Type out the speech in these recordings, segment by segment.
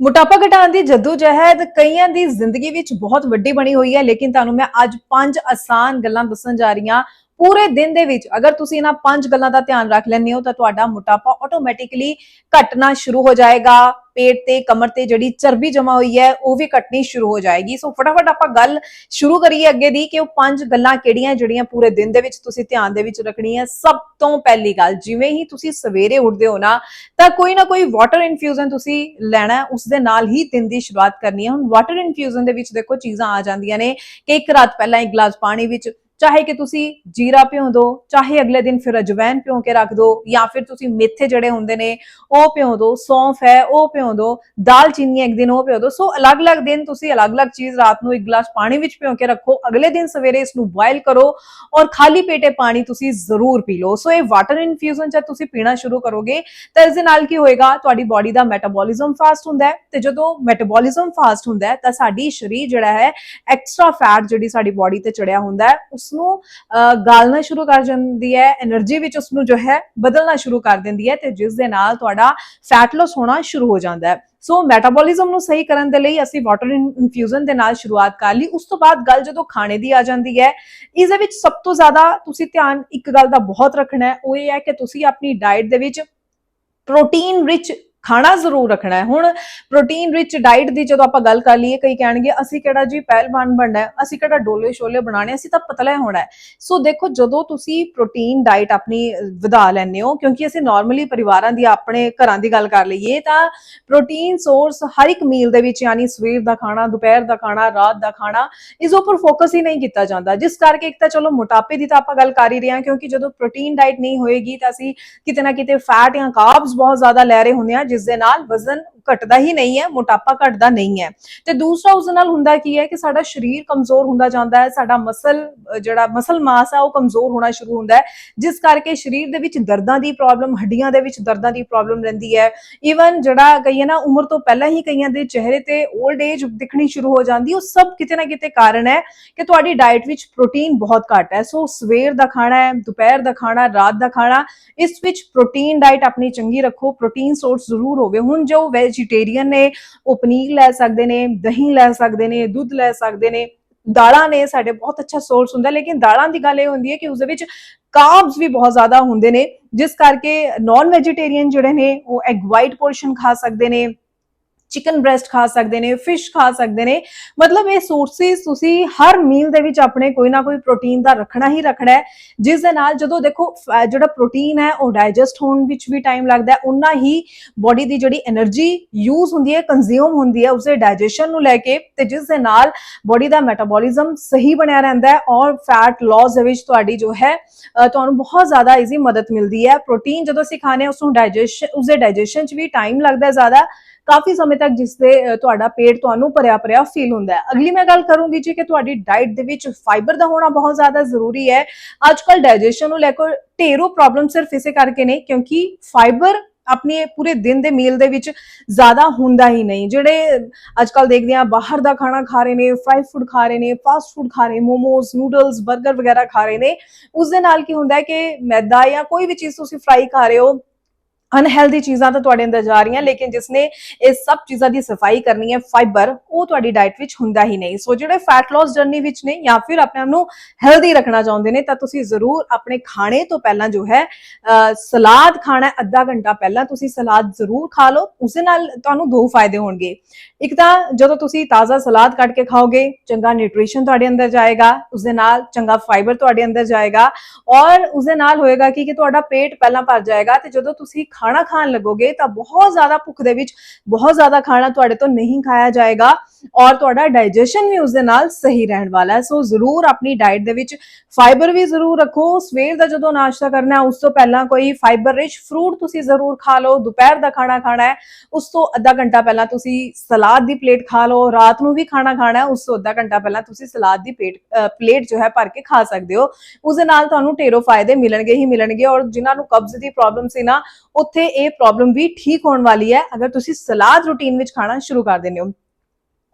ਮੋਟਾਪਾ ਘਟਾਉਣ ਦੀ ਜਦੋਜਹਿਦ ਕਈਆਂ ਦੀ ਜ਼ਿੰਦਗੀ ਵਿੱਚ ਬਹੁਤ ਵੱਡੀ ਬਣੀ ਹੋਈ ਹੈ, ਲੇਕਿਨ ਤੁਹਾਨੂੰ ਮੈਂ ਅੱਜ ਪੰਜ ਆਸਾਨ ਗੱਲਾਂ ਦੱਸਣ ਜਾ ਰਹੀ ਹਾਂ। ਪੂਰੇ ਦਿਨ ਦੇ ਵਿੱਚ ਅਗਰ ਤੁਸੀਂ ਇਹਨਾਂ ਪੰਜ ਗੱਲਾਂ ਦਾ ਧਿਆਨ ਰੱਖ ਲੈਂਦੇ ਹੋ ਤਾਂ ਤੁਹਾਡਾ ਮੋਟਾਪਾ ਆਟੋਮੈਟਿਕਲੀ ਘਟਣਾ ਸ਼ੁਰੂ ਹੋ ਜਾਏਗਾ। ਪੇਟ ਤੇ, ਕਮਰ ਤੇ ਜਿਹੜੀ ਚਰਬੀ ਜਮਾ ਹੋਈ ਹੈ, ਉਹ ਵੀ ਘਟਣੀ ਸ਼ੁਰੂ ਹੋ ਜਾਏਗੀ। ਸੋ ਫਟਾਫਟ ਆਪਾਂ ਗੱਲ ਸ਼ੁਰੂ ਕਰੀਏ ਅੱਗੇ ਦੀ ਕਿ ਉਹ ਪੰਜ ਗੱਲਾਂ ਕਿਹੜੀਆਂ ਜਿਹੜੀਆਂ ਪੂਰੇ ਦਿਨ ਦੇ ਵਿੱਚ ਤੁਸੀਂ ਧਿਆਨ ਦੇ ਵਿੱਚ ਰੱਖਣੀ ਹੈ ਸਭ ਤੋਂ ਪਹਿਲੀ ਗੱਲ, ਜਿਵੇਂ ਹੀ ਤੁਸੀਂ ਸਵੇਰੇ ਉੱਠਦੇ ਹੋ ਨਾ, ਤਾਂ ਕੋਈ ਨਾ ਕੋਈ ਵਾਟਰ ਇਨਫਿਊਜ਼ਨ ਤੁਸੀਂ ਲੈਣਾ ਹੈ ਉਸ ਦੇ ਨਾਲ ਹੀ ਦਿਨ ਦੀ ਸ਼ੁਰੂਆਤ ਕਰਨੀ ਹੈ। ਹੁਣ ਵਾਟਰ ਇਨਫਿਊਜ਼ਨ ਦੇ ਵਿੱਚ ਦੇਖੋ ਚੀਜ਼ਾਂ ਆ ਜਾਂਦੀਆਂ ਨੇ ਕਿ ਇੱਕ ਰਾਤ ਪਹਿਲਾਂ ਇੱਕ ਗਲਾਸ ਪਾਣੀ ਵਿੱਚ ਚਾਹੇ ਕਿ ਤੁਸੀਂ ਜੀਰਾ ਭਿਉਂ ਦਿਓ ਚਾਹੇ ਅਗਲੇ ਦਿਨ ਫਿਰ ਅਜਵੈਨ ਭਿਓ ਕੇ ਰੱਖ ਦਿਓ ਜਾਂ ਫਿਰ ਤੁਸੀਂ ਮੇਥੇ ਜਿਹੜੇ ਹੁੰਦੇ ਨੇ, ਉਹ ਭਿਉਂ ਦੋ, ਸੌਂਫ ਹੈ, ਉਹ ਭਿਉਂ ਦੋ, ਦਾਲ ਚੀਨੀ ਇੱਕ ਦਿਨ ਉਹ ਭਿਓ ਦੋ। ਸੋ ਅਲੱਗ-ਅਲੱਗ ਦਿਨ ਤੁਸੀਂ ਅਲੱਗ-ਅਲੱਗ ਚੀਜ਼ ਰਾਤ ਨੂੰ ਇੱਕ ਗਲਾਸ ਪਾਣੀ ਵਿੱਚ ਭਿਉਂ ਕੇ ਰੱਖੋ, ਅਗਲੇ ਦਿਨ ਸਵੇਰੇ ਇਸ ਨੂੰ ਬੋਇਲ ਕਰੋ ਔਰ ਖਾਲੀ ਪੇਟੇ ਪਾਣੀ ਤੁਸੀਂ ਜ਼ਰੂਰ ਪੀ ਲਓ। ਸੋ ਇਹ ਵਾਟਰ ਇਨਫਿਊਜ਼ਨ ਜਦ ਤੁਸੀਂ ਪੀਣਾ ਸ਼ੁਰੂ ਕਰੋਗੇ, ਤਾਂ ਇਸ ਦੇ ਨਾਲ ਕੀ ਹੋਏਗਾ, ਤੁਹਾਡੀ ਬਾਡੀ ਦਾ ਮੈਟਾਬੋਲਿਜ਼ਮ ਫਾਸਟ ਹੁੰਦਾ ਹੈ ਤੇ ਜਦੋਂ ਮੈਟਾਬੋਲਿਜ਼ਮ ਫਾਸਟ ਹੁੰਦਾ ਹੈ, ਤਾਂ ਸਾਡੀ ਸਰੀਰ ਜਿਹੜਾ ਹੈ ਐਕਸਟਰਾ ਫੈਟ ਜਿਹੜੀ ਸਾਡੀ ਬਾਡੀ ਤੇ ਚੜਿਆ ਹੁੰਦਾ ਹੈ, ਉਸ ਉਸ ਨੂੰ ਗਾਲਣਾ ਸ਼ੁਰੂ ਕਰ ਜਾਂਦੀ ਹੈ એનર્ਜੀ ਵਿੱਚ ਉਸ ਨੂੰ ਜੋ ਹੈ ਬਦਲਣਾ ਸ਼ੁਰੂ ਕਰ ਦਿੰਦੀ ਹੈ ਤੇ ਜਿਸ ਦੇ ਨਾਲ ਤੁਹਾਡਾ ਫੈਟ ਲਾਸ ਹੋਣਾ ਸ਼ੁਰੂ ਹੋ ਜਾਂਦਾ ਹੈ। ਸੋ ਮੈਟਾਬੋਲਿਜ਼ਮ ਨੂੰ ਸਹੀ ਕਰਨ ਦੇ ਲਈ ਅਸੀਂ ਵਾਟਰ ਇਨਫਿਊਜ਼ਨ ਦੇ ਨਾਲ ਸ਼ੁਰੂਆਤ ਕਰ ਲਈ। ਉਸ ਤੋਂ ਬਾਅਦ ਗੱਲ ਜਦੋਂ ਖਾਣੇ ਦੀ ਆ ਜਾਂਦੀ ਹੈ ਇਸ ਦੇ ਵਿੱਚ ਸਭ ਤੋਂ ਜ਼ਿਆਦਾ ਤੁਸੀਂ ਧਿਆਨ ਇੱਕ ਗੱਲ ਦਾ ਬਹੁਤ ਰੱਖਣਾ ਹੈ, ਉਹ ਇਹ ਹੈ ਕਿ ਤੁਸੀਂ ਆਪਣੀ ਡਾਈਟ ਦੇ ਵਿੱਚ ਪ੍ਰੋਟੀਨ ਰਿਚ ਖਾਣਾ ਜ਼ਰੂਰ ਰੱਖਣਾ ਹੈ। ਹੁਣ ਪ੍ਰੋਟੀਨ ਰਿਚ ਡਾਈਟ ਦੀ ਜਦੋਂ ਆਪਾਂ ਗੱਲ ਕਰ ਲਈਏ, ਕਈ ਕਹਿਣਗੇ, ਅਸੀਂ ਕਿਹੜਾ ਜੀ ਪਹਿਲਵਾਨ ਬਣਨਾ ਹੈ, ਅਸੀਂ ਕਿਹੜਾ ਡੋਲੇ ਸ਼ੋਲੇ ਬਣਾਣੇ ਅਸੀਂ ਤਾਂ ਪਤਲਾ ਹੋਣਾ ਹੈ। ਸੋ ਦੇਖੋ, ਜਦੋਂ ਤੁਸੀਂ ਪ੍ਰੋਟੀਨ ਡਾਈਟ ਆਪਣੀ ਵਧਾ ਲੈਂਦੇ ਹੋ, ਕਿਉਂਕਿ ਅਸੀਂ ਨਾਰਮਲੀ ਪਰਿਵਾਰਾਂ ਦੀ, ਆਪਣੇ ਘਰਾਂ ਦੀ ਗੱਲ ਕਰ ਲਈਏ, ਤਾਂ ਪ੍ਰੋਟੀਨ ਸੋਰਸ ਹਰ ਇੱਕ ਮੀਲ ਦੇ ਵਿੱਚ, ਯਾਨੀ ਸਵੇਰ ਦਾ ਖਾਣਾ, ਦੁਪਹਿਰ ਦਾ ਖਾਣਾ, ਰਾਤ ਦਾ ਖਾਣਾ, ਇਸ ਉੱਪਰ ਫੋਕਸ ਹੀ ਨਹੀਂ ਕੀਤਾ ਜਾਂਦਾ। ਜਿਸ ਕਰਕੇ ਇੱਕ ਤਾਂ ਚਲੋ ਮੋਟਾਪੇ ਦੀ ਤਾਂ ਆਪਾਂ ਗੱਲ ਕਰ ਹੀ ਰਹੇ ਹਾਂ, ਕਿਉਂਕਿ ਜਦੋਂ ਪ੍ਰੋਟੀਨ ਡਾਈਟ ਨਹੀਂ ਹੋਏਗੀ, ਤਾਂ ਅਸੀਂ ਕਿਤੇ ਨਾ ਕਿਤੇ ਫੈਟ ਜਾਂ ਕਾਰਬਸ ਬਹੁਤ ਜ਼ਿਆਦਾ ਲੈ ਰਹੇ ਹੁੰਦੇ ਆ ਜਿਸ ਦੇ ਨਾਲ ਵਜ਼ਨ ਘਟਦਾ ਹੀ ਨਹੀਂ ਹੈ, ਮੋਟਾਪਾ ਘਟਦਾ ਨਹੀਂ ਹੈ। ਤੇ ਦੂਸਰਾ ਉਸ ਨਾਲ ਹੁੰਦਾ ਕੀ ਹੈ ਕਿ ਸਾਡਾ ਸਰੀਰ ਕਮਜ਼ੋਰ ਹੁੰਦਾ ਜਾਂਦਾ ਹੈ, ਸਾਡਾ ਮਸਲ ਜਿਹੜਾ ਮਸਲ ਮਾਸ ਹੈ ਉਹ ਕਮਜ਼ੋਰ ਹੋਣਾ ਸ਼ੁਰੂ ਹੁੰਦਾ ਹੈ, ਜਿਸ ਕਰਕੇ ਸਰੀਰ ਦੇ ਵਿੱਚ ਦਰਦਾਂ ਦੀ ਪ੍ਰੋਬਲਮ ਹੱਡੀਆਂ ਦੇ ਵਿੱਚ ਦਰਦਾਂ ਦੀ ਪ੍ਰੋਬਲਮ ਰਹਿੰਦੀ ਹੈ। ਈਵਨ ਜਿਹੜਾ ਕਹੀਏ ਨਾ, ਉਮਰ ਤੋਂ ਪਹਿਲਾਂ ਹੀ ਕਈਆਂ ਦੇ ਚਿਹਰੇ ਤੇ 올ਡ ਏਜ ਦਿਖਣੀ ਸ਼ੁਰੂ ਹੋ ਜਾਂਦੀ, ਉਹ ਸਭ ਕਿਤੇ ਨਾ ਕਿਤੇ ਕਾਰਨ ਹੈ ਕਿ ਤੁਹਾਡੀ ਡਾਈਟ ਵਿੱਚ ਪ੍ਰੋਟੀਨ ਬਹੁਤ ਘੱਟ ਹੈ। ਸੋ ਸਵੇਰ ਦਾ ਖਾਣਾ ਹੈ, ਦੁਪਹਿਰ ਦਾ ਖਾਣਾ, ਰਾਤ ਦਾ ਖਾਣਾ, ਇਸ ਵਿੱਚ ਪ੍ਰੋਟੀਨ ਡਾਈਟ ਆਪਣੀ ਚੰਗੀ ਰੱਖੋ ਪ੍ਰੋਟੀਨ ਸੋਰਸ ਜ਼ਰੂਰ ਹੋਵੇ। ਹੁਣ ਜੋ ਵੈਜੀਟੇਰੀਅਨ ਨੇ, ਉਹ ਪਨੀਰ ਲੈ ਸਕਦੇ ਨੇ, ਦਹੀਂ ਲੈ ਸਕਦੇ ਨੇ, ਦੁੱਧ ਲੈ ਸਕਦੇ ਨੇ, ਦਾਲਾਂ ਨੇ ਸਾਡੇ ਬਹੁਤ ਅੱਛਾ ਸੋਰਸ ਹੁੰਦਾ, ਲੇਕਿਨ ਦਾਲਾਂ ਦੀ ਗੱਲ ਇਹ ਹੁੰਦੀ ਹੈ ਕਿ ਉਸ ਦੇ ਵਿੱਚ ਕਾਰਬਸ ਵੀ ਬਹੁਤ ਜ਼ਿਆਦਾ ਹੁੰਦੇ ਨੇ, ਜਿਸ ਕਰਕੇ ਨਾਨ ਵੈਜੀਟੇਰੀਅਨ ਜਿਹੜੇ ਨੇ, ਉਹ ਐਗ ਵਾਈਟ ਪੋਰਸ਼ਨ ਖਾ ਸਕਦੇ ਨੇ ਚਿਕਨ ਬ੍ਰੈਸਟ ਖਾ ਸਕਦੇ ਨੇ ਫਿਸ਼ ਖਾ ਸਕਦੇ ਨੇ। ਮਤਲਬ ਇਹ ਸੋਰਸਸ ਤੁਸੀਂ ਹਰ ਮੀਲ ਦੇ ਵਿੱਚ ਆਪਣੇ ਕੋਈ ਨਾ ਕੋਈ ਪ੍ਰੋਟੀਨ ਦਾ ਰੱਖਣਾ ਹੀ ਰੱਖਣਾ ਹੈ। ਜਿਸ ਦੇ ਨਾਲ ਜਦੋਂ ਦੇਖੋ ਜਿਹੜਾ ਪ੍ਰੋਟੀਨ ਹੈ, ਉਹ ਡਾਈਜੈਸਟ ਹੋਣ ਵਿੱਚ ਵੀ ਟਾਈਮ ਲੱਗਦਾ ਹੈ। ਉਨਾ ਹੀ ਬਾਡੀ ਦੀ ਜਿਹੜੀ એનર્ਜੀ ਯੂਜ਼ ਹੁੰਦੀ ਹੈ ਕੰਜ਼ਿਊਮ ਹੁੰਦੀ ਹੈ ਉਸੇ ਡਾਈਜੈਸ਼ਨ ਨੂੰ ਲੈ ਕੇ ਤੇ ਜਿਸ ਦੇ ਨਾਲ ਬਾਡੀ ਦਾ ਮੈਟਾਬੋਲਿਜ਼ਮ ਸਹੀ ਬਣਿਆ ਰਹਿੰਦਾ ਹੈ ਔਰ ਫੈਟ ਲਾਸ ਦੇ ਵਿੱਚ ਤੁਹਾਡੀ ਜੋ ਹੈ ਤੁਹਾਨੂੰ ਬਹੁਤ ਜ਼ਿਆਦਾ ਈਜ਼ੀ ਮਦਦ ਮਿਲਦੀ ਹੈ। ਪ੍ਰੋਟੀਨ ਜਦੋਂ ਅਸੀਂ ਖਾਣੇ ਉਸ ਨੂੰ ਡਾਈਜੈਸ਼ਨ ਉਸਦੇ ਡਾਈਜੈਸ਼ਨ 'ਚ ਵੀ ਟਾਈਮ ਲੱਗਦਾ ਹੈ ਜ਼ਿਆਦਾ। ਕਾਫੀ ਸਮੇਂ ਤੱਕ ਜਿਸ ਦੇ ਤੁਹਾਡਾ ਪੇਟ ਤੁਹਾਨੂੰ ਭਰਿਆ ਭਰਿਆ ਫੀਲ ਹੁੰਦਾ ਹੈ। ਅਗਲੀ ਮੈਂ ਗੱਲ ਕਰੂੰਗੀ ਜੀ ਕਿ ਤੁਹਾਡੀ ਡਾਈਟ ਦੇ ਵਿੱਚ ਫਾਈਬਰ ਦਾ ਹੋਣਾ ਬਹੁਤ ਜ਼ਿਆਦਾ ਜ਼ਰੂਰੀ ਹੈ। ਅੱਜ ਕੱਲ ਡਾਈਜੈਸ਼ਨ ਨੂੰ ਲੈ ਕੇ ਢੇਰੋਂ ਪ੍ਰੋਬਲਮ ਸਿਰਫ ਇਸੇ ਕਰਕੇ ਨੇ ਕਿਉਂਕਿ ਫਾਈਬਰ ਆਪਣੇ ਪੂਰੇ ਦਿਨ ਦੇ ਮੀਲ ਦੇ ਵਿੱਚ ਜ਼ਿਆਦਾ ਹੁੰਦਾ ਹੀ ਨਹੀਂ। ਜਿਹੜੇ ਅੱਜ ਕੱਲ ਦੇਖਦੇ ਆ ਬਾਹਰ ਦਾ ਖਾਣਾ ਖਾ ਰਹੇ ਨੇ ਫਰਾਈ ਫੂਡ ਖਾ ਰਹੇ ਨੇ ਫਾਸਟ ਫੂਡ ਖਾ ਰਹੇ ਨੇ ਮੋਮੋਜ਼ ਨੂਡਲਸ 버ਗਰ ਵਗੈਰਾ ਖਾ ਰਹੇ ਨੇ ਉਸ ਦੇ ਨਾਲ ਕੀ ਹੁੰਦਾ ਹੈ ਕਿ ਮੈਦਾ ਜਾਂ ਕੋਈ ਵੀ ਚੀਜ਼ ਤੁਸੀਂ ਫਰਾਈ ਖਾ ਰਹੇ ਹੋ ਅਨਹੈਲਦੀ ਚੀਜ਼ਾਂ ਤਾਂ ਤੁਹਾਡੇ ਅੰਦਰ ਜਾ ਰਹੀਆਂ, ਲੇਕਿਨ ਜਿਸਨੇ ਇਹ ਸਭ ਚੀਜ਼ਾਂ ਦੀ ਸਫ਼ਾਈ ਕਰਨੀ ਹੈ ਫਾਈਬਰ ਉਹ ਤੁਹਾਡੀ ਡਾਈਟ ਵਿੱਚ ਹੁੰਦਾ ਹੀ ਨਹੀਂ। ਸੋ ਜਿਹੜੇ ਫੈਟ ਲਾਸ ਜਰਨੀ ਵਿੱਚ ਨੇ ਜਾਂ ਫਿਰ ਆਪਣੇ ਆਪ ਨੂੰ ਹੈਲਦੀ ਰੱਖਣਾ ਚਾਹੁੰਦੇ ਨੇ, ਤਾਂ ਤੁਸੀਂ ਜ਼ਰੂਰ ਆਪਣੇ ਖਾਣੇ ਤੋਂ ਪਹਿਲਾਂ ਜੋ ਹੈ ਸਲਾਦ ਖਾਣਾ ਅੱਧਾ ਘੰਟਾ ਪਹਿਲਾਂ ਤੁਸੀਂ ਸਲਾਦ ਜ਼ਰੂਰ ਖਾ ਲਓ। ਉਸ ਨਾਲ ਤੁਹਾਨੂੰ ਦੋ ਫਾਇਦੇ ਹੋਣਗੇ। ਇੱਕ ਤਾਂ ਜਦੋਂ ਤੁਸੀਂ ਤਾਜ਼ਾ ਸਲਾਦ ਕੱਟ ਕੇ ਖਾਓਗੇ, ਚੰਗਾ ਨਿਊਟ੍ਰੀਸ਼ਨ ਤੁਹਾਡੇ ਅੰਦਰ ਜਾਏਗਾ ਉਸ ਦੇ ਨਾਲ ਚੰਗਾ ਫਾਈਬਰ ਤੁਹਾਡੇ ਅੰਦਰ ਜਾਏਗਾ ਔਰ ਉਸ ਦੇ ਨਾਲ ਹੋਏਗਾ ਕਿ ਕਿ ਤੁਹਾਡਾ ਪੇਟ ਪਹਿਲਾਂ ਭਰ ਜਾਏਗਾ ਤੇ ਜਦੋਂ ਤੁਸੀਂ ਖਾਣਾ ਖਾਣ ਲੱਗੋਗੇ ਤਾਂ ਬਹੁਤ ਜ਼ਿਆਦਾ ਭੁੱਖ ਦੇ ਵਿੱਚ ਬਹੁਤ ਜ਼ਿਆਦਾ ਖਾਣਾ ਤੁਹਾਡੇ ਤੋਂ ਨਹੀਂ ਖਾਇਆ ਜਾਏਗਾ ਔਰ ਤੁਹਾਡਾ ਡਾਈਜੈਸ਼ਨ ਵੀ ਉਸ ਦੇ ਨਾਲ ਸਹੀ ਰਹਿਣ ਵਾਲਾ ਹੈ। ਸੋ ਜ਼ਰੂਰ ਆਪਣੀ ਡਾਈਟ ਦੇ ਵਿੱਚ ਫਾਈਬਰ ਵੀ ਜ਼ਰੂਰ ਰੱਖੋ। ਸਵੇਰ ਦਾ ਜਦੋਂ ਨਾਸ਼ਤਾ ਕਰਨਾ ਹੈ, ਉਸ ਤੋਂ ਪਹਿਲਾਂ ਕੋਈ ਫਾਈਬਰ ਰਿਚ ਫਰੂਟ ਤੁਸੀਂ ਜ਼ਰੂਰ ਖਾ ਲਓ। ਦੁਪਹਿਰ ਦਾ ਖਾਣਾ ਖਾਣਾ ਹੈ, ਉਸ ਤੋਂ ਅੱਧਾ ਘੰਟਾ ਪਹਿਲਾਂ ਤੁਸੀਂ ਸਲਾਦ ਦੀ ਪਲੇਟ ਖਾ ਲਓ। ਰਾਤ ਨੂੰ ਵੀ ਖਾਣਾ ਖਾਣਾ ਹੈ, ਉਸ ਤੋਂ ਅੱਧਾ ਘੰਟਾ ਪਹਿਲਾਂ ਤੁਸੀਂ ਸਲਾਦ ਦੀ ਪੇਟ ਪਲੇਟ ਜੋ ਹੈ ਭਰ ਕੇ ਖਾ ਸਕਦੇ ਹੋ। ਉਸ ਦੇ ਨਾਲ ਤੁਹਾਨੂੰ ਢੇਰੋਂ ਫਾਇਦੇ ਮਿਲਣਗੇ ਹੀ ਮਿਲਣਗੇ ਔਰ ਜਿਨ੍ਹਾਂ ਨੂੰ ਕਬਜ਼ ਦੀ ਪ੍ਰੋਬਲਮ ਸੀ ਨਾ, ਉਹ ਉੱਥੇ ਇਹ ਪ੍ਰੋਬਲਮ ਵੀ ਠੀਕ ਹੋਣ ਵਾਲੀ ਹੈ। ਅਗਰ ਤੁਸੀਂ ਸਲਾਦ ਰੂਟੀਨ ਵਿੱਚ ਖਾਣਾ ਸ਼ੁਰੂ ਕਰ ਦਿੰਦੇ ਹੋ।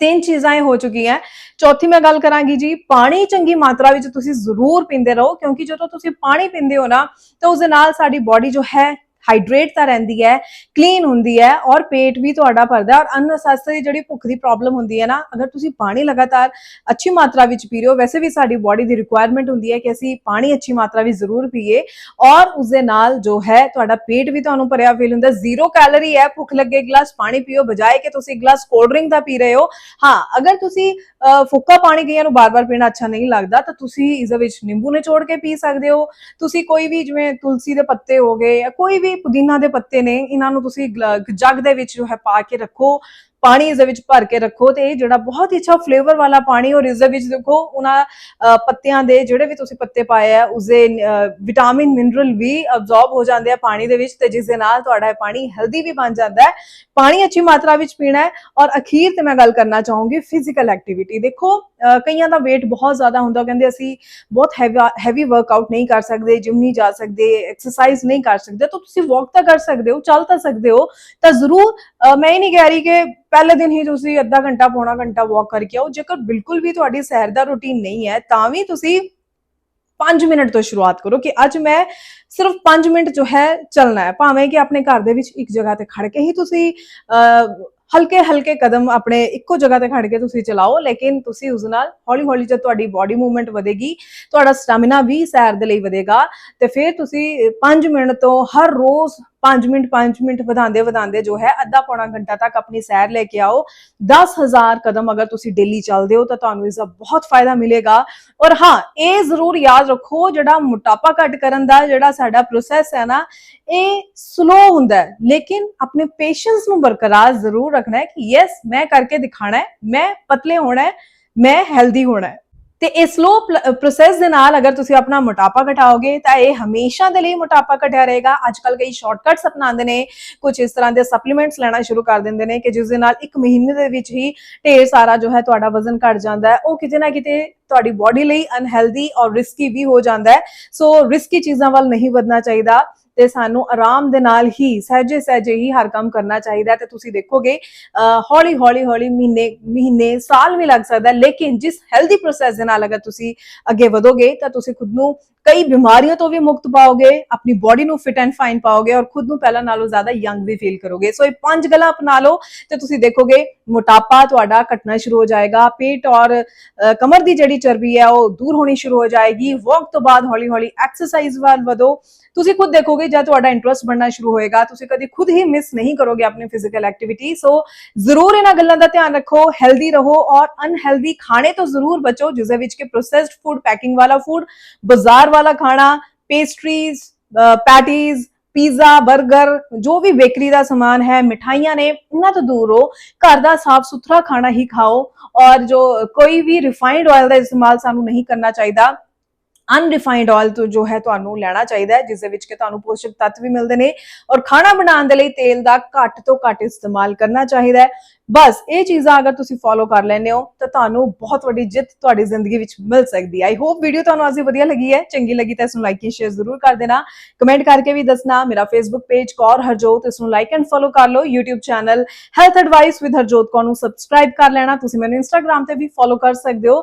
ਤਿੰਨ ਚੀਜ਼ਾਂ ਇਹ ਹੋ ਚੁੱਕੀਆਂ। ਚੌਥੀ ਮੈਂ ਗੱਲ ਕਰਾਂਗੀ ਜੀ, ਪਾਣੀ ਚੰਗੀ ਮਾਤਰਾ ਵਿੱਚ ਤੁਸੀਂ ਜ਼ਰੂਰ ਪੀਂਦੇ ਰਹੋ, ਕਿਉਂਕਿ ਜਦੋਂ ਤੁਸੀਂ ਪਾਣੀ ਪੀਂਦੇ ਹੋ ਨਾ, ਤਾਂ ਉਸ ਦੇ ਨਾਲ ਸਾਡੀ ਬਾਡੀ ਜੋ ਹੈ ਹਾਈਡਰੇਟ ਤਾਂ ਰਹਿੰਦੀ ਹੈ ਕਲੀਨ ਹੁੰਦੀ ਹੈ ਔਰ ਪੇਟ ਵੀ ਤੁਹਾਡਾ ਭਰਦਾ ਔਰ ਅਨਨੈਸੈਸਰੀ ਜਿਹੜੀ ਭੁੱਖ ਦੀ ਪ੍ਰੋਬਲਮ ਹੁੰਦੀ ਹੈ ਨਾ ਅਗਰ ਤੁਸੀਂ ਪਾਣੀ ਲਗਾਤਾਰ ਅੱਛੀ ਮਾਤਰਾ ਵਿੱਚ ਪੀ ਰਹੇ ਹੋ ਵੈਸੇ ਵੀ ਸਾਡੀ ਬਾਡੀ ਦੀ ਰਿਕੁਆਇਰਮੈਂਟ ਹੁੰਦੀ ਹੈ ਕਿ ਅਸੀਂ ਪਾਣੀ ਅੱਛੀ ਮਾਤਰਾ ਵਿੱਚ ਜ਼ਰੂਰ ਪੀਏ ਔਰ ਉਸ ਦੇ ਨਾਲ ਜੋ ਹੈ ਤੁਹਾਡਾ ਪੇਟ ਵੀ ਤੁਹਾਨੂੰ ਭਰਿਆ ਫੀਲ ਹੁੰਦਾ ਜ਼ੀਰੋ ਕੈਲਰੀ ਹੈ ਭੁੱਖ ਲੱਗੇ ਗਲਾਸ ਪਾਣੀ ਪੀਓ ਬਜਾਏ ਕਿ ਤੁਸੀਂ ਗਲਾਸ ਕੋਲਡ ਡਰਿੰਕ ਦਾ ਪੀ ਰਹੇ ਹੋ। ਹਾਂ ਅਗਰ ਤੁਸੀਂ ਅਹ, ਫੁੱਕਾ ਪਾਣੀ ਕਈਆਂ ਨੂੰ ਬਾਰ-ਬਾਰ ਪੀਣਾ ਅੱਛਾ ਨਹੀਂ ਲੱਗਦਾ ਤਾਂ ਤੁਸੀਂ ਇਸ ਵਿੱਚ ਨਿੰਬੂ ਨਿਚੋੜ ਕੇ ਪੀ ਸਕਦੇ ਹੋ। ਤੁਸੀਂ ਕੋਈ ਵੀ ਜਿਵੇਂ ਤੁਲਸੀ ਦੇ ਪੱਤੇ ਹੋ ਗਏ ਜਾਂ ਕੋਈ ਵੀ ਪੁਦੀਨਾ ਦੇ ਪੱਤੇ ਨੇ, ਇਹਨਾਂ ਨੂੰ ਤੁਸੀਂ ਗਲਾ- ਜੱਗ ਦੇ ਵਿੱਚ ਜੋ ਹੈ ਪਾ ਕੇ ਰੱਖੋ। ਪਾਣੀ ਇਸ ਦੇ ਵਿੱਚ ਭਰ ਕੇ ਰੱਖੋ ਤੇ ਇਹ ਜਿਹੜਾ ਬਹੁਤ ਹੀ ਅੱਛਾ ਫਲੇਵਰ ਵਾਲਾ ਪਾਣੀ ਔਰ ਇਸ ਦੇ ਵਿੱਚ ਦੇਖੋ ਉਹਨਾਂ ਪੱਤਿਆਂ ਦੇ ਜਿਹੜੇ ਵੀ ਤੁਸੀਂ ਪੱਤੇ ਪਾਏ ਆ ਉਸਦੇ ਵਿਟਾਮਿਨ ਮਿਨਰਲ ਵੀ ਅਬਜ਼ੌਰਬ ਹੋ ਜਾਂਦੇ ਆ ਪਾਣੀ ਦੇ ਵਿੱਚ ਤੇ ਜਿਸ ਦੇ ਨਾਲ ਤੁਹਾਡਾ ਇਹ ਪਾਣੀ ਹੈਲਦੀ ਵੀ ਬਣ ਜਾਂਦਾ ਹੈ। ਪਾਣੀ ਅੱਛੀ ਮਾਤਰਾ ਵਿੱਚ ਪੀਣਾ ਹੈ ਔਰ ਅਖੀਰ ਤੇ ਮੈਂ ਗੱਲ ਕਰਨਾ ਚਾਹੂੰਗੀ ਫਿਜ਼ੀਕਲ ਐਕਟੀਵਿਟੀ ਦੇਖੋ ਅ, ਕਈਆਂ ਦਾ weight ਬਹੁਤ ਜ਼ਿਆਦਾ ਹੁੰਦਾ ਕਹਿੰਦੇ ਅਸੀਂ ਬਹੁਤ ਹੈਵੀ ਵਰਕਆਊਟ ਨਹੀਂ ਕਰ ਸਕਦੇ ਜਿਮ ਨਹੀਂ ਜਾ ਸਕਦੇ ਐਕਸਰਸਾਈਜ਼ ਨਹੀਂ ਕਰ ਸਕਦੇ ਤਾਂ ਤੁਸੀਂ ਵਾਕ ਤਾਂ ਕਰ ਸਕਦੇ ਹੋ ਚੱਲ ਤਾਂ ਸਕਦੇ ਹੋ ਤਾਂ ਜ਼ਰੂਰ ਅ, ਮੈਂ ਇਹ ਨਹੀਂ ਕਹਿ ਰਹੀ ਕਿ ਪਹਿਲੇ ਦਿਨ ਹੀ ਤੁਸੀਂ ਅੱਧਾ ਘੰਟਾ ਪੌਣਾ ਘੰਟਾ ਵਾਕ ਕਰਕੇ ਆਓ। ਜੇਕਰ ਬਿਲਕੁਲ ਵੀ ਤੁਹਾਡੀ ਸੈਰ ਦਾ ਰੁਟੀਨ ਨਹੀਂ ਹੈ, ਤਾਂ ਵੀ ਤੁਸੀਂ 5 ਮਿੰਟ ਤੋਂ ਸ਼ੁਰੂਆਤ ਕਰੋ ਕਿ ਅੱਜ ਮੈਂ ਸਿਰਫ 5 ਮਿੰਟ ਜੋ ਹੈ ਚੱਲਣਾ ਹੈ। ਭਾਵੇਂ ਕਿ ਆਪਣੇ ਘਰ ਦੇ ਵਿੱਚ ਇੱਕ ਜਗ੍ਹਾ ਤੇ ਖੜ ਕੇ ਹੀ ਤੁਸੀਂ ਹਲਕੇ ਹਲਕੇ ਕਦਮ ਆਪਣੇ ਇੱਕੋ ਜਗ੍ਹਾ ਤੇ ਖੜ ਕੇ ਤੁਸੀਂ ਚਲਾਓ, ਲੇਕਿਨ ਤੁਸੀਂ ਉਸ ਨਾਲ ਹੌਲੀ ਹੌਲੀ ਜਦ ਤੁਹਾਡੀ ਬਾਡੀ ਮੂਵਮੈਂਟ ਵਧੇਗੀ, ਤੁਹਾਡਾ ਸਟੈਮਿਨਾ ਵੀ ਸੈਰ ਦੇ ਲਈ ਵਧੇਗਾ ਤੇ ਫਿਰ ਤੁਸੀਂ 5 ਮਿੰਟ ਤੋਂ ਹਰ ਰੋਜ਼ 5 ਮਿੰਟ 5 ਮਿੰਟ ਵਧਾਉਂਦੇ ਵਧਾਉਂਦੇ ਜੋ ਹੈ ਅੱਧਾ ਪੌਣਾ ਘੰਟਾ ਤੱਕ ਆਪਣੀ ਸੈਰ ਲੈ ਕੇ ਆਓ 10000 ਕਦਮ ਅਗਰ ਤੁਸੀਂ ਡੇਲੀ ਚੱਲਦੇ ਹੋ ਤਾਂ ਤੁਹਾਨੂੰ ਇਸ ਦਾ ਬਹੁਤ ਫਾਇਦਾ ਮਿਲੇਗਾ ਔਰ ਹਾਂ ਇਹ ਜ਼ਰੂਰ ਯਾਦ ਰੱਖੋ ਜਿਹੜਾ ਮੋਟਾਪਾ ਘਟ ਕਰਨ ਦਾ ਜਿਹੜਾ ਸਾਡਾ ਪ੍ਰੋਸੈਸ ਹੈ ਨਾ ਇਹ ਸਲੋ ਹੁੰਦਾ ਹੈ ਲੇਕਿਨ ਆਪਣੇ ਪੇਸ਼ੈਂਸ ਨੂੰ ਬਰਕਰਾਰ ਜ਼ਰੂਰ ਰੱਖਣਾ ਹੈ ਕਿ ਯੈਸ ਮੈਂ ਕਰਕੇ ਦਿਖਾਣਾ ਹੈ ਮੈਂ ਪਤਲੇ ਹੋਣਾ ਹੈ ਮੈਂ ਹੈਲਦੀ ਹੋਣਾ ਹੈ ਤੇ ਇਹ ਸਲੋ ਪ੍ਰੋਸੈਸ ਦੇ ਨਾਲ ਅਗਰ ਤੁਸੀਂ ਆਪਣਾ ਮੋਟਾਪਾ ਘਟਾਓਗੇ ਤਾਂ ਇਹ ਹਮੇਸ਼ਾ ਦੇ ਲਈ ਮੋਟਾਪਾ ਘਟਿਆ ਰਹੇਗਾ। ਅੱਜ ਕੱਲ ਕਈ ਸ਼ਾਰਟਕਟਸ ਅਪਣਾਉਂਦੇ ਨੇ। ਕੁਝ ਇਸ ਤਰ੍ਹਾਂ ਦੇ ਸਪਲੀਮੈਂਟਸ ਲੈਣਾ ਸ਼ੁਰੂ ਕਰ ਦਿੰਦੇ ਨੇ ਕਿ ਜਿਸ ਦੇ ਨਾਲ ਇੱਕ ਮਹੀਨੇ ਦੇ ਵਿੱਚ ਹੀ ਢੇਰ ਸਾਰਾ ਜੋ ਹੈ ਤੁਹਾਡਾ ਵਜ਼ਨ ਘਟ ਜਾਂਦਾ ਹੈ। ਉਹ ਕਿਤੇ ਨਾ ਕਿਤੇ ਤੁਹਾਡੀ ਬਾਡੀ ਲਈ ਅਨਹੈਲਦੀ ਔਰ ਰਿਸਕੀ ਵੀ ਹੋ ਜਾਂਦਾ ਹੈ। ਸੋ ਰਿਸਕੀ ਚੀਜ਼ਾਂ ਵੱਲ ਨਹੀਂ ਵਧਣਾ ਚਾਹੀਦਾ। ਤੇ ਸਾਨੂੰ ਆਰਾਮ ਦੇ ਨਾਲ ਹੀ, ਸਹਿਜੇ ਸਹਿਜੇ ਹੀ ਹਰ ਕੰਮ ਕਰਨਾ ਚਾਹੀਦਾ ਤੇ ਤੁਸੀਂ ਦੇਖੋਗੇ ਹੌਲੀ ਹੌਲੀ ਹੌਲੀ ਮਹੀਨੇ ਮਹੀਨੇ, ਸਾਲ ਵੀ ਲੱਗ ਸਕਦਾ ਲੇਕਿਨ ਜਿਸ ਹੈਲਦੀ ਪ੍ਰੋਸੈਸ ਦੇ ਨਾਲ ਅਗਰ ਤੁਸੀਂ ਅੱਗੇ ਵਧੋਗੇ ਤਾਂ ਤੁਸੀਂ ਖੁਦ ਨੂੰ ਕਈ ਬਿਮਾਰੀਆਂ ਤੋਂ ਵੀ ਮੁਕਤ ਪਾਓਗੇ, ਆਪਣੀ ਬਾਡੀ ਨੂੰ ਫਿਟ ਐਂਡ ਫਾਈਨ ਪਾਓਗੇ ਔਰ ਖੁਦ ਨੂੰ ਪਹਿਲਾਂ ਨਾਲੋਂ ਜ਼ਿਆਦਾ ਯੰਗ ਵੀ ਫੀਲ ਕਰੋਗੇ। ਸੋ ਇਹ ਪੰਜ ਗੱਲਾਂ ਅਪਣਾ ਲਓ ਤੇ ਤੁਸੀਂ ਦੇਖੋਗੇ ਮੋਟਾਪਾ ਤੁਹਾਡਾ ਘਟਣਾ ਸ਼ੁਰੂ ਹੋ ਜਾਏਗਾ, ਪੇਟ ਔਰ ਕਮਰ ਦੀ ਜਿਹੜੀ ਚਰਬੀ ਹੈ ਉਹ ਦੂਰ ਹੋਣੀ ਸ਼ੁਰੂ ਹੋ ਜਾਏਗੀ ਵਾਕ ਤੋਂ ਬਾਅਦ ਹੌਲੀ ਹੌਲੀ ਐਕਸਰਸਾਈਜ਼ ਵੱਲ ਵਧੋ। ਤੁਸੀਂ ਖੁਦ ਦੇਖੋਗੇ ਜਦ ਤੁਹਾਡਾ ਇੰਟਰਸਟ ਬਣਨਾ ਸ਼ੁਰੂ ਹੋਏਗਾ, ਤੁਸੀਂ ਕਦੀ ਖੁਦ ਹੀ ਮਿਸ ਨਹੀਂ ਕਰੋਗੇ ਆਪਣੀ ਫਿਜ਼ੀਕਲ ਐਕਟੀਵਿਟੀ ਸੋ ਜ਼ਰੂਰ ਇਹਨਾਂ ਗੱਲਾਂ ਦਾ ਧਿਆਨ ਰੱਖੋ ਹੈਲਦੀ ਰਹੋ ਔਰ ਅਨਹੈਲਦੀ ਖਾਣੇ ਤੋਂ ਜ਼ਰੂਰ ਬਚੋ ਜਿਸ ਵਿੱਚ ਕਿ ਪ੍ਰੋਸੈਸਡ ਫੂਡ ਪੈਕਿੰਗ ਵਾਲਾ ਫੂਡ ਬਾਜ਼ਾਰ ਵਾਲਾ ਖਾਣਾ ਪੇਸਟਰੀਜ਼ ਪੈਟੀਜ਼ ਪੀਜ਼ਾ 버ਗਰ ਜੋ ਵੀ ਬੇਕਰੀ ਦਾ ਸਮਾਨ ਹੈ, ਮਿਠਾਈਆਂ ਨੇ, ਇਹਨਾਂ ਤੋਂ ਦੂਰ ਰਹੋ, ਘਰ ਦਾ ਸਾਫ਼ ਸੁਥਰਾ ਖਾਣਾ ਹੀ ਖਾਓ ਔਰ ਜੋ ਕੋਈ ਵੀ ਰਿਫਾਈਨਡ ਆਇਲ ਦਾ ਇਸਤੇਮਾਲ ਸਾਨੂੰ ਨਹੀਂ ਕਰਨਾ ਚਾਹੀਦਾ ਅਨਰਿਫਾਈਨਡ ਆਇਲ ਤੋਂ ਜੋ ਹੈ ਤੁਹਾਨੂੰ ਲੈਣਾ ਚਾਹੀਦਾ ਹੈ ਜਿਸ ਦੇ ਵਿੱਚ ਕਿ ਤੁਹਾਨੂੰ ਪੋਸ਼ਕ ਤੱਤ ਵੀ ਮਿਲਦੇ ਨੇ ਔਰ ਖਾਣਾ ਬਣਾਉਣ ਦੇ ਲਈ ਤੇਲ ਦਾ ਘੱਟ ਤੋਂ ਘੱਟ ਇਸਤੇਮਾਲ ਕਰਨਾ ਚਾਹੀਦਾ ਹੈ। ਬਸ ਇਹ ਚੀਜ਼ਾਂ ਅਗਰ ਤੁਸੀਂ ਫੋਲੋ ਕਰ ਲੈਂਦੇ ਹੋ, ਤਾਂ ਤੁਹਾਨੂੰ ਬਹੁਤ ਵੱਡੀ ਜਿੱਤ ਤੁਹਾਡੀ ਜ਼ਿੰਦਗੀ ਵਿੱਚ ਮਿਲ ਸਕਦੀ ਹੈ। ਆਈ ਹੋਪ ਵੀਡੀਓ ਤੁਹਾਨੂੰ ਅੱਜ ਵਧੀਆ ਲੱਗੀ ਹੈ। ਚੰਗੀ ਲੱਗੀ ਤਾਂ ਇਸ ਨੂੰ ਲਾਈਕ ਤੇ ਸ਼ੇਅਰ ਜ਼ਰੂਰ ਕਰ ਦੇਣਾ। ਕਮੈਂਟ ਕਰਕੇ ਵੀ ਦੱਸਣਾ। ਮੇਰਾ ਫੇਸਬੁੱਕ ਪੇਜ ਕੌਰ ਹਰਜੋਤ, ਇਸ ਨੂੰ ਲਾਈਕ ਐਂਡ ਫੋਲੋ ਕਰ ਲਓ। YouTube channel health advice with Harjot Kaur ਨੂੰ ਸਬਸਕ੍ਰਾਈਬ ਕਰ ਲੈਣਾ। ਤੁਸੀਂ ਮੈਨੂੰ Instagram ਤੇ ਵੀ ਫੋਲੋ ਕਰ ਸਕਦੇ ਹੋ।